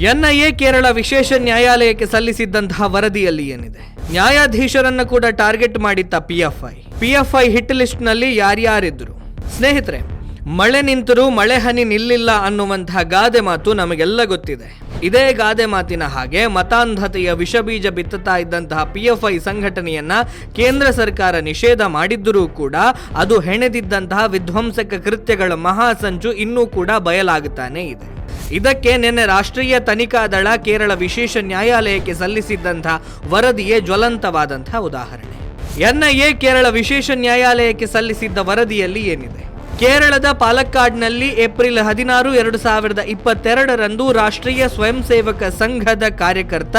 NIA Kerala ವಿಶೇಷ ನ್ಯಾಯಾಲಯಕ್ಕೆ ಸಲ್ಲಿಸಿದ್ದಂತಹ ವರದಿಯಲ್ಲಿ ಏನಿದೆ? ನ್ಯಾಯಾಧೀಶರನ್ನ ಕೂಡ ಟಾರ್ಗೆಟ್ ಮಾಡಿತ್ತ ಪಿಎಫ್ಐ ಪಿಎಫ್ಐ ಹಿಟ್ ಲಿಸ್ಟ್ನಲ್ಲಿ ಯಾರ್ಯಾರಿದ್ರು? ಸ್ನೇಹಿತರೆ, ಮಳೆ ನಿಂತರೂ ಮಳೆ ಹನಿ ನಿಲ್ಲಿಲ್ಲ ಅನ್ನುವಂತಹ ಗಾದೆ ಮಾತು ನಮಗೆಲ್ಲ ಗೊತ್ತಿದೆ. ಇದೇ ಗಾದೆ ಮಾತಿನ ಹಾಗೆ ಮತಾಂಧತೆಯ ವಿಷಬೀಜ ಬಿತ್ತತಾ ಇದ್ದಂತಹ ಪಿಎಫ್ಐ ಸಂಘಟನೆಯನ್ನ ಕೇಂದ್ರ ಸರ್ಕಾರ ನಿಷೇಧ ಮಾಡಿದ್ದರೂ ಕೂಡ ಅದು ಹೆಣೆದಿದ್ದಂತಹ ವಿಧ್ವಂಸಕ ಕೃತ್ಯಗಳ ಮಹಾಸಂಚು ಇನ್ನೂ ಕೂಡ ಬಯಲಾಗುತ್ತಾನೆ ಇದೆ. ಇದಕ್ಕೆ ನಿನ್ನೆ ರಾಷ್ಟ್ರೀಯ ತನಿಖಾ ದಳ ಕೇರಳ ವಿಶೇಷ ನ್ಯಾಯಾಲಯಕ್ಕೆ ಸಲ್ಲಿಸಿದ್ದಂತಹ ವರದಿಯೇ ಜ್ವಲಂತವಾದಂತಹ ಉದಾಹರಣೆ. ಎನ್ಐಎ ಕೇರಳ ವಿಶೇಷ ನ್ಯಾಯಾಲಯಕ್ಕೆ ಸಲ್ಲಿಸಿದ್ದ ವರದಿಯಲ್ಲಿ ಏನಿದೆ? ಕೇರಳದ ಪಾಲಕ್ಕಾಡ್ನಲ್ಲಿ ಏಪ್ರಿಲ್ ಹದಿನಾರು, ಎರಡು ಸಾವಿರದ ಇಪ್ಪತ್ತೆರಡರಂದು ರಾಷ್ಟ್ರೀಯ ಸ್ವಯಂ ಸೇವಕ ಸಂಘದ ಕಾರ್ಯಕರ್ತ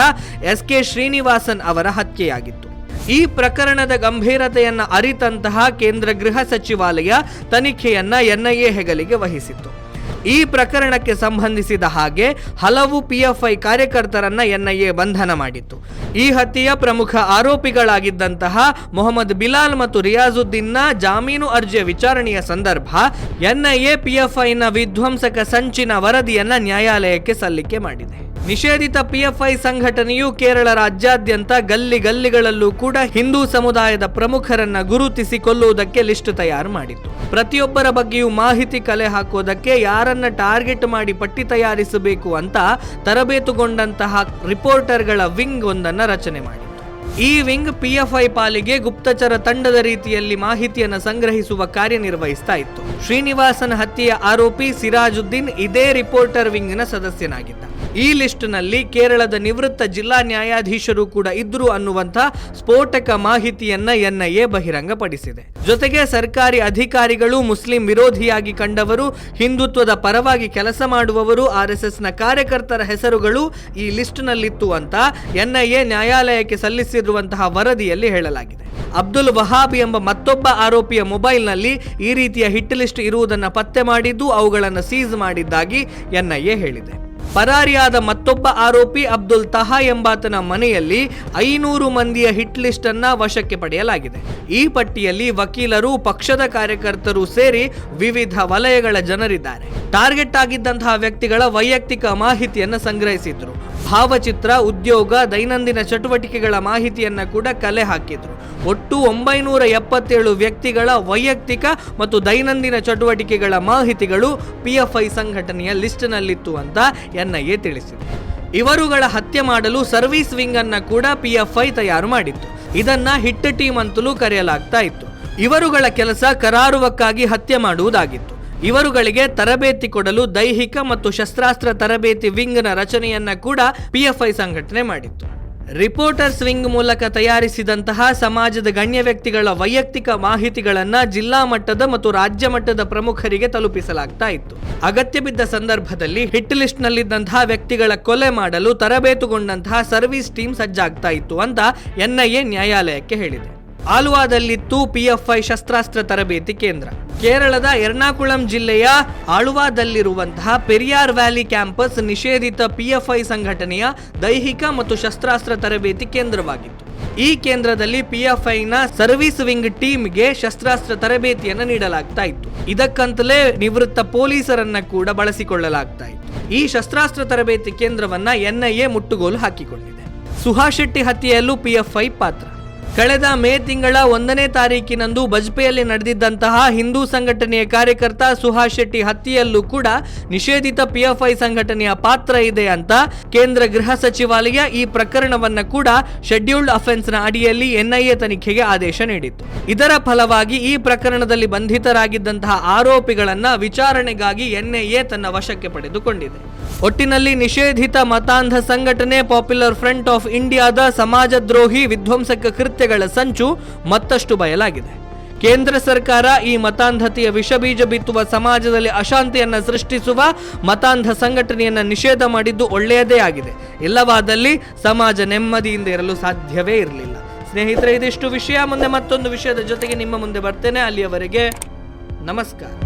ಎಸ್ ಕೆ ಶ್ರೀನಿವಾಸನ್ ಅವರ ಹತ್ಯೆಯಾಗಿತ್ತು. ಈ ಪ್ರಕರಣದ ಗಂಭೀರತೆಯನ್ನು ಅರಿತಂತಹ ಕೇಂದ್ರ ಗೃಹ ಸಚಿವಾಲಯ ತನಿಖೆಯನ್ನ ಎನ್ಐಎ ಹೆಗಲಿಗೆ ವಹಿಸಿತ್ತು. ಈ ಪ್ರಕರಣಕ್ಕೆ ಸಂಬಂಧಿಸಿದ ಹಾಗೆ ಹಲವು ಪಿಎಫ್ಐ ಕಾರ್ಯಕರ್ತರನ್ನ ಎನ್ಐಎ ಬಂಧನ ಮಾಡಿತ್ತು. ಈ ಹತ್ಯೆಯ ಪ್ರಮುಖ ಆರೋಪಿಗಳಾಗಿದ್ದಂತಹ ಮೊಹಮ್ಮದ್ ಬಿಲಾಲ್ ಮತ್ತು ರಿಯಾಜುದ್ದೀನ್ನ ಜಾಮೀನು ಅರ್ಜಿಯ ವಿಚಾರಣೆಯ ಸಂದರ್ಭ ಎನ್ಐಎ ಪಿಎಫ್ಐನ ವಿಧ್ವಂಸಕ ಸಂಚಿನ ವರದಿಯನ್ನ ನ್ಯಾಯಾಲಯಕ್ಕೆ ಸಲ್ಲಿಕೆ ಮಾಡಿದೆ. ನಿಷೇಧಿತ ಪಿಎಫ್ಐ ಸಂಘಟನೆಯು ಕೇರಳ ರಾಜ್ಯಾದ್ಯಂತ ಗಲ್ಲಿ ಗಲ್ಲಿಗಳಲ್ಲೂ ಕೂಡ ಹಿಂದೂ ಸಮುದಾಯದ ಪ್ರಮುಖರನ್ನ ಗುರುತಿಸಿ ಕೊಲ್ಲುವುದಕ್ಕೆ ಲಿಸ್ಟ್ ತಯಾರು ಮಾಡಿತ್ತು. ಪ್ರತಿಯೊಬ್ಬರ ಬಗ್ಗೆಯೂ ಮಾಹಿತಿ ಕಲೆ ಹಾಕೋದಕ್ಕೆ ಯಾರನ್ನ ಟಾರ್ಗೆಟ್ ಮಾಡಿ ಪಟ್ಟಿ ತಯಾರಿಸಬೇಕು ಅಂತ ತರಬೇತುಗೊಂಡಂತಹ ರಿಪೋರ್ಟರ್ಗಳ ವಿಂಗ್ ಒಂದನ್ನು ರಚನೆ ಮಾಡಿ ಈ ವಿಂಗ್ ಪಿಎಫ್ಐ ಪಾಲಿಗೆ ಗುಪ್ತಚರ ತಂಡದ ರೀತಿಯಲ್ಲಿ ಮಾಹಿತಿಯನ್ನು ಸಂಗ್ರಹಿಸುವ ಕಾರ್ಯನಿರ್ವಹಿಸ್ತಾ ಇತ್ತು. ಶ್ರೀನಿವಾಸನ್ ಹತ್ಯೆಯ ಆರೋಪಿ ಸಿರಾಜುದ್ದೀನ್ ಇದೇ ರಿಪೋರ್ಟರ್ ವಿಂಗ್ನ ಸದಸ್ಯನಾಗಿದ್ದ. ಈ ಲಿಸ್ಟ್ನಲ್ಲಿ ಕೇರಳದ ನಿವೃತ್ತ ಜಿಲ್ಲಾ ನ್ಯಾಯಾಧೀಶರು ಕೂಡ ಇದ್ರು ಅನ್ನುವಂಥ ಸ್ಫೋಟಕ ಮಾಹಿತಿಯನ್ನ ಎನ್ಐಎ ಬಹಿರಂಗಪಡಿಸಿದೆ. ಜೊತೆಗೆ ಸರ್ಕಾರಿ ಅಧಿಕಾರಿಗಳು ಮುಸ್ಲಿಂ ವಿರೋಧಿಯಾಗಿ ಕಂಡವರು, ಹಿಂದುತ್ವದ ಪರವಾಗಿ ಕೆಲಸ ಮಾಡುವವರು, ಆರ್ಎಸ್ಎಸ್ನ ಕಾರ್ಯಕರ್ತರ ಹೆಸರುಗಳು ಈ ಲಿಸ್ಟ್ನಲ್ಲಿತ್ತು ಅಂತ ಎನ್ಐಎ ನ್ಯಾಯಾಲಯಕ್ಕೆ ಸಲ್ಲಿಸಿರುವಂತಹ ವರದಿಯಲ್ಲಿ ಹೇಳಲಾಗಿದೆ. ಅಬ್ದುಲ್ ವಹಾಬ್ ಎಂಬ ಮತ್ತೊಬ್ಬ ಆರೋಪಿಯ ಮೊಬೈಲ್ನಲ್ಲಿ ಈ ರೀತಿಯ ಹಿಟ್ ಲಿಸ್ಟ್ ಇರುವುದನ್ನು ಪತ್ತೆ ಮಾಡಿದ್ದು, ಅವುಗಳನ್ನು ಸೀಸ್ ಮಾಡಿದ್ದಾಗಿ ಎನ್ಐಎ ಹೇಳಿದೆ. ಪರಾರಿಯಾದ ಮತ್ತೊಬ್ಬ ಆರೋಪಿ ಅಬ್ದುಲ್ ತಹಾ ಎಂಬಾತನ ಮನೆಯಲ್ಲಿ ಐನೂರು ಮಂದಿಯ ಹಿಟ್ ಲಿಸ್ಟ್ ಅನ್ನ ವಶಕ್ಕೆ ಪಡೆಯಲಾಗಿದೆ. ಈ ಪಟ್ಟಿಯಲ್ಲಿ ವಕೀಲರು, ಪಕ್ಷದ ಕಾರ್ಯಕರ್ತರು ಸೇರಿ ವಿವಿಧ ವಲಯಗಳ ಜನರಿದ್ದಾರೆ. ಟಾರ್ಗೆಟ್ ಆಗಿದ್ದಂತಹ ವ್ಯಕ್ತಿಗಳ ವೈಯಕ್ತಿಕ ಮಾಹಿತಿಯನ್ನು ಸಂಗ್ರಹಿಸಿದ್ರು. ಭಾವಚಿತ್ರ, ಉದ್ಯೋಗ, ದೈನಂದಿನ ಚಟುವಟಿಕೆಗಳ ಮಾಹಿತಿಯನ್ನ ಕೂಡ ಕಲೆ ಹಾಕಿದ್ರು. ಒಟ್ಟು ಒಂಬೈನೂರ ಎಪ್ಪತ್ತೇಳು ವ್ಯಕ್ತಿಗಳ ವೈಯಕ್ತಿಕ ಮತ್ತು ದೈನಂದಿನ ಚಟುವಟಿಕೆಗಳ ಮಾಹಿತಿಗಳು ಪಿಎಫ್ಐ ಸಂಘಟನೆಯ ಲಿಸ್ಟ್ನಲ್ಲಿತ್ತು ಅಂತ ಎನ್ಐಎ ತಿಳಿಸಿದೆ. ಇವರುಗಳ ಹತ್ಯೆ ಮಾಡಲು ಸರ್ವಿಸ್ ವಿಂಗ್ ಅನ್ನ ಕೂಡ ಪಿಎಫ್ಐ ತಯಾರು ಮಾಡಿತ್ತು. ಇದನ್ನ ಹಿಟ್ ಟೀಮ್ ಅಂತಲೂ ಕರೆಯಲಾಗ್ತಾ ಇತ್ತು. ಇವರುಗಳ ಕೆಲಸ ಕರಾರುವಕ್ಕಾಗಿ ಹತ್ಯೆ ಮಾಡುವುದಾಗಿತ್ತು. ಇವರುಗಳಿಗೆ ತರಬೇತಿ ಕೊಡಲು ದೈಹಿಕ ಮತ್ತು ಶಸ್ತ್ರಾಸ್ತ್ರ ತರಬೇತಿ ವಿಂಗ್ನ ರಚನೆಯನ್ನ ಕೂಡ ಪಿಎಫ್ಐ ಸಂಘಟನೆ ಮಾಡಿತ್ತು. ರಿಪೋರ್ಟರ್ಸ್ ಸ್ವಿಂಗ್ ಮೂಲಕ ತಯಾರಿಸಿದಂತಹ ಸಮಾಜದ ಗಣ್ಯ ವ್ಯಕ್ತಿಗಳ ವೈಯಕ್ತಿಕ ಮಾಹಿತಿಗಳನ್ನು ಜಿಲ್ಲಾ ಮಟ್ಟದ ಮತ್ತು ರಾಜ್ಯ ಮಟ್ಟದ ಪ್ರಮುಖರಿಗೆ ತಲುಪಿಸಲಾಗ್ತಾ ಇತ್ತು. ಅಗತ್ಯ ಬಿದ್ದ ಸಂದರ್ಭದಲ್ಲಿ ಹಿಟ್ ಲಿಸ್ಟ್ ನಲ್ಲಿದ್ದಂತಹ ವ್ಯಕ್ತಿಗಳ ಕೊಲೆ ಮಾಡಲು ತರಬೇತುಗೊಂಡಂತಹ ಸರ್ವಿಸ್ ಟೀಮ್ ಸಜ್ಜಾಗ್ತಾ ಇತ್ತು ಅಂತ ಎನ್ಐಎ ನ್ಯಾಯಾಲಯಕ್ಕೆ ಹೇಳಿದೆ. ಆಳುವಾದಲ್ಲಿತ್ತು ಪಿಎಫ್ಐ ಶಸ್ತ್ರಾಸ್ತ್ರ ತರಬೇತಿ ಕೇಂದ್ರ. ಕೇರಳದ ಎರ್ನಾಕುಳಂ ಜಿಲ್ಲೆಯ ಆಳುವಾದಲ್ಲಿರುವಂತಹ ಪೆರಿಯಾರ್ ವ್ಯಾಲಿ ಕ್ಯಾಂಪಸ್ ನಿಷೇಧಿತ ಪಿಎಫ್ಐ ಸಂಘಟನೆಯ ದೈಹಿಕ ಮತ್ತು ಶಸ್ತ್ರಾಸ್ತ್ರ ತರಬೇತಿ ಕೇಂದ್ರವಾಗಿತ್ತು. ಈ ಕೇಂದ್ರದಲ್ಲಿ ಪಿಎಫ್ಐನ ಸರ್ವಿಸ್ ವಿಂಗ್ ಟೀಮ್ಗೆ ಶಸ್ತ್ರಾಸ್ತ್ರ ತರಬೇತಿಯನ್ನು ನೀಡಲಾಗ್ತಾ ಇತ್ತು. ಇದಕ್ಕಂತಲೇ ನಿವೃತ್ತ ಪೊಲೀಸರನ್ನ ಕೂಡ ಬಳಸಿಕೊಳ್ಳಲಾಗ್ತಾ ಇತ್ತು. ಈ ಶಸ್ತ್ರಾಸ್ತ್ರ ತರಬೇತಿ ಕೇಂದ್ರವನ್ನ ಎನ್ಐಎ ಮುಟ್ಟುಗೋಲು ಹಾಕಿಕೊಂಡಿದೆ. ಸುಹಾಶೆಟ್ಟಿ ಹತ್ಯೆಯಲ್ಲೂ ಪಿಎಫ್ಐ ಪಾತ್ರ. ಕಳೆದ ಮೇ ತಿಂಗಳ ಒಂದನೇ ತಾರೀಕಿನಂದು ಬಜ್ಪೆಯಲ್ಲಿ ನಡೆದಿದ್ದಂತಹ ಹಿಂದೂ ಸಂಘಟನೆಯ ಕಾರ್ಯಕರ್ತ ಸುಹಾಸ್ ಶೆಟ್ಟಿ ಹತ್ಯೆಯಲ್ಲೂ ಕೂಡ ನಿಷೇಧಿತ ಪಿಎಫ್ಐ ಸಂಘಟನೆಯ ಪಾತ್ರ ಇದೆ ಅಂತ ಕೇಂದ್ರ ಗೃಹ ಸಚಿವಾಲಯ ಈ ಪ್ರಕರಣವನ್ನ ಕೂಡ ಶೆಡ್ಯೂಲ್ಡ್ ಅಫೆನ್ಸ್ನ ಅಡಿಯಲ್ಲಿ ಎನ್ಐಎ ತನಿಖೆಗೆ ಆದೇಶ ನೀಡಿತ್ತು. ಇದರ ಫಲವಾಗಿ ಈ ಪ್ರಕರಣದಲ್ಲಿ ಬಂಧಿತರಾಗಿದ್ದಂತಹ ಆರೋಪಿಗಳನ್ನ ವಿಚಾರಣೆಗಾಗಿ ಎನ್ಐಎ ತನ್ನ ವಶಕ್ಕೆ ಪಡೆದುಕೊಂಡಿದೆ. ಒಟ್ಟಿನಲ್ಲಿ ನಿಷೇಧಿತ ಮತಾಂಧ ಸಂಘಟನೆ ಪಾಪ್ಯುಲರ್ ಫ್ರಂಟ್ ಆಫ್ ಇಂಡಿಯಾದ ಸಮಾಜದ್ರೋಹಿ ವಿಧ್ವಂಸಕ ಕೃತ್ಯಗಳ ಸಂಚು ಮತ್ತಷ್ಟು ಬಯಲಾಗಿದೆ. ಕೇಂದ್ರ ಸರ್ಕಾರ ಈ ಮತಾಂಧತೆಯ ವಿಷಬೀಜ ಬಿತ್ತುವ ಸಮಾಜದಲ್ಲಿ ಅಶಾಂತಿಯನ್ನು ಸೃಷ್ಟಿಸುವ ಮತಾಂಧ ಸಂಘಟನೆಯನ್ನು ನಿಷೇಧ ಮಾಡಿದ್ದು ಒಳ್ಳೆಯದೇ ಆಗಿದೆ. ಇಲ್ಲವಾದಲ್ಲಿ ಸಮಾಜ ನೆಮ್ಮದಿಯಿಂದ ಇರಲು ಸಾಧ್ಯವೇ ಇರಲಿಲ್ಲ. ಸ್ನೇಹಿತರೆ, ಇದಿಷ್ಟು ವಿಷಯ. ಮುಂದೆ ಮತ್ತೊಂದು ವಿಷಯದ ಜೊತೆಗೆ ನಿಮ್ಮ ಮುಂದೆ ಬರ್ತೇನೆ. ಅಲ್ಲಿಯವರೆಗೆ ನಮಸ್ಕಾರ.